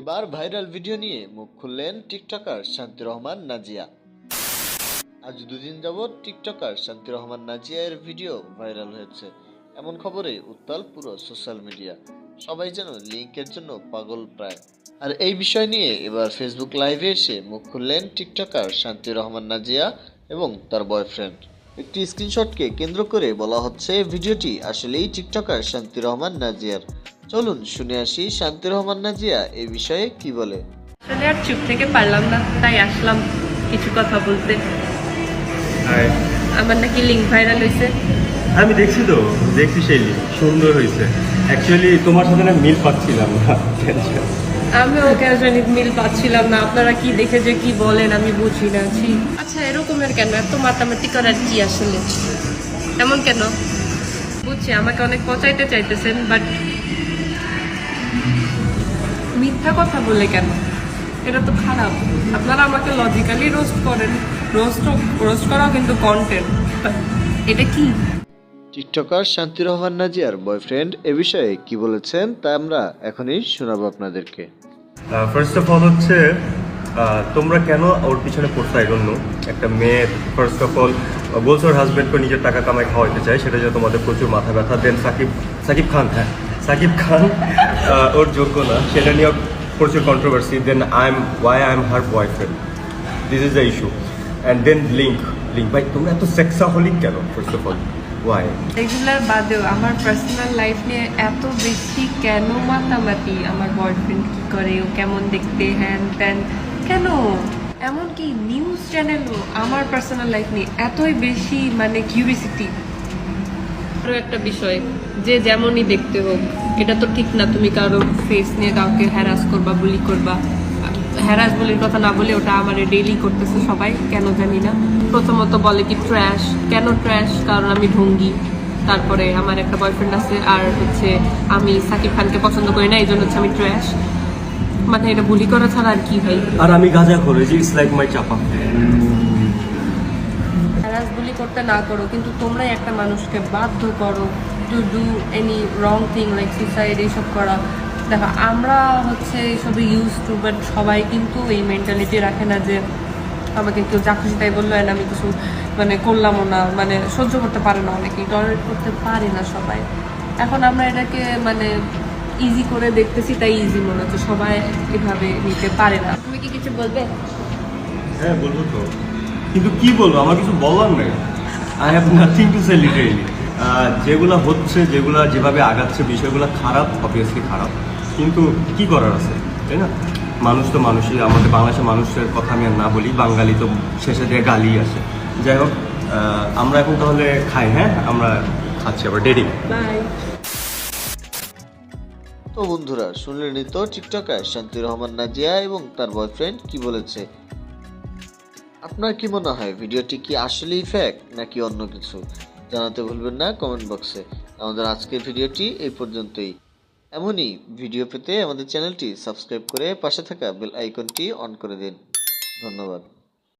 এবার viral video নিয়ে মুখ খুললেন টিকটকার শান্তি রহমান নাজিয়া। আজ দুদিন যাবৎ টিকটকার শান্তি রহমান নাজিয়ার ভিডিও ভাইরাল হয়েছে। এমন খবরে উত্তাল পুরো সোশ্যাল মিডিয়া। সবাই যেন লিঙ্কের জন্য পাগল প্রায়। আর এই বিষয় নিয়ে এবার ফেসবুক লাইভে এসে মুখ খুললেন টিকটকার শান্তি রহমান নাজিয়া এবং তার বয়ফ্রেন্ড একটি স্ক্রিনশটকে কেন্দ্র করে বলা হচ্ছে, ভিডিওটি আসলেই টিকটকার শান্তি রহমান নাজিয়ার। চলুন শুনে আসি শান্তি রহমান নাজিয়া এই বিষয়ে কি বলে। আসলে আর চুপ থেকে পারলাম না তাই আসলাম কিছু কথা বলতে। আমার নাকি লিঙ্ক ভাইরাল হয়েছে আমি দেখছি তো দেখছি সেই সুন্দর হয়েছে অ্যাকচুয়ালি তোমার সাথে না মিল পাচ্ছিলাম না আমি ওকে জানি মিল পাচ্ছিলাম না আপনারা কি দেখে যে কি বলেন আমি বুঝি না ছি। আচ্ছা এরকমের কেন? এত মাতামাতি করার কি আসলে? এমন কেন? বুঝছি আমাকে অনেক পচাইতে চাইতেছেন বাট মিথ্যা কথা বলে কেন? এটা তো খারাপ। আপনারা আমাকে লজিক্যালি রোস্ট করেন। রোস্ট রোস্ট করাও কিন্তু কন্টেন্ট এটা কি? টিকটকার শান্তি রহমান নাজিয়ার বয়ফ্রেন্ড এ বিষয়ে কি বলেছেন তা আমরা এখনই শোনাবো আপনাদেরকে। ফার্স্ট অফ অল হচ্ছে আহ, তোমরা কেন ওর পিছনে পড়ছো আই নো? একটা মেয়ে ফার্স্ট অফ অল বলছো ওর হাজব্যান্ডকে নিজের টাকা কামাই খাওয়াইতে চায় সেটা যে তোমাদের প্রচুর মাথা ব্যথা। দেন সাকিব সাকিব খান হ্যাঁ। সাকিব খান ওর যোগ্য না। সেটা নিয়ে প্রচুর controversy then I am Y I am her boyfriend this is the issue and then link link ভাই, তোমরা এত সেক্সাহলিক কেন ফার্স্ট অফ অল ওয়াই এগুলার বাদেও আমার পার্সোনাল লাইফ নিয়ে এত বেশি কেন মাতামাতি? আমার বয়ফ্রেন্ড কি করে? ও কেমন দেখতে হ্যান ত্যান কেন? এমনকি নিউজ চ্যানেলও আমার পার্সোনাল লাইফ নিয়ে এতই বেশি মানে কিউরিসিটি আরও একটা বিষয়, যে যেমনই দেখতে হোক, এটা তো ঠিক না তুমি কারও ফেস নিয়ে কাউকে হ্যারাস করবা বুলি করবা। হ্যারাস বলির কথা না বলে ওটা আমার ডেইলি করতেছে সবাই, কেন জানি না। প্রথমত বলে কি ট্র্যাশ কেন ট্র্যাশ কারণ আমি ঢঙ্গি। তারপরে আমার একটা বয়ফ্রেন্ড আছে, আর হচ্ছে আমি সাকিব খানকে পছন্দ করি না এই জন্য হচ্ছে আমি ট্র্যাশ মানে এটা বুলি করা ছাড়া আর কি ভাই আর আমি গাঁজা করে ইটস লাইক মাই চাপা। হ্যারাস বুলি করতে না করো কিন্তু তোমরাই একটা মানুষকে বাধ্য করো to do any wrong thing like suicide এইসব করা। দেখো আমরা হচ্ছে এইসবে ইউজ টু বাট সবাই কিন্তু এই মেন্টালিটি রাখে না যে আমাকে কেউ যা খুশি তাই বলল আমি কিছু মানে করলামও না মানে সহ্য করতে পারে না অনেকেই টলারেট করতে পারে না সবাই। এখন আমরা এটাকে মানে ইজি করে দেখতেছি তাই ইজি মনে হচ্ছে সবাই এভাবে নিতে পারে না। তুমি কি কিছু বলবে? হ্যাঁ বলব তো। কিন্তু কি বলব আমার কিছু বলার নেই। I have nothing to say literally যেগুলো হচ্ছে যেগুলো যেভাবে আগাচ্ছে বিষয়গুলো খারাপ অবভিয়াসলি খারাপ। কিন্তু কি করার আছে তাই না? মানুষ তো মানুষই আমাদের বাংলাদেশের মানুষের কথা আমি আর না বলি বাঙালি তো শেষে দিয়ে গালি আসে। যাই হোক আমরা এখন তাহলে খাই হ্যাঁ? আমরা খাচ্ছি আবার ডেডিং বাই তো বন্ধুরা শুনলেনই তো টিকটকার শান্তি রহমান নাজিয়া এবং তার বয়ফ্রেন্ড কি বলেছে? আপনার কি মনে হয়, ভিডিওটি কি আসলেই ফ্যাক নাকি অন্য কিছু? জানাতে ভুলবেন না কমেন্ট বক্সে আমাদের আজকের ভিডিওটি এই পর্যন্তই। এমনই ভিডিও পেতে আমাদের চ্যানেলটি সাবস্ক্রাইব করে পাশে থাকা বেল আইকনটি অন করে দিন। ধন্যবাদ।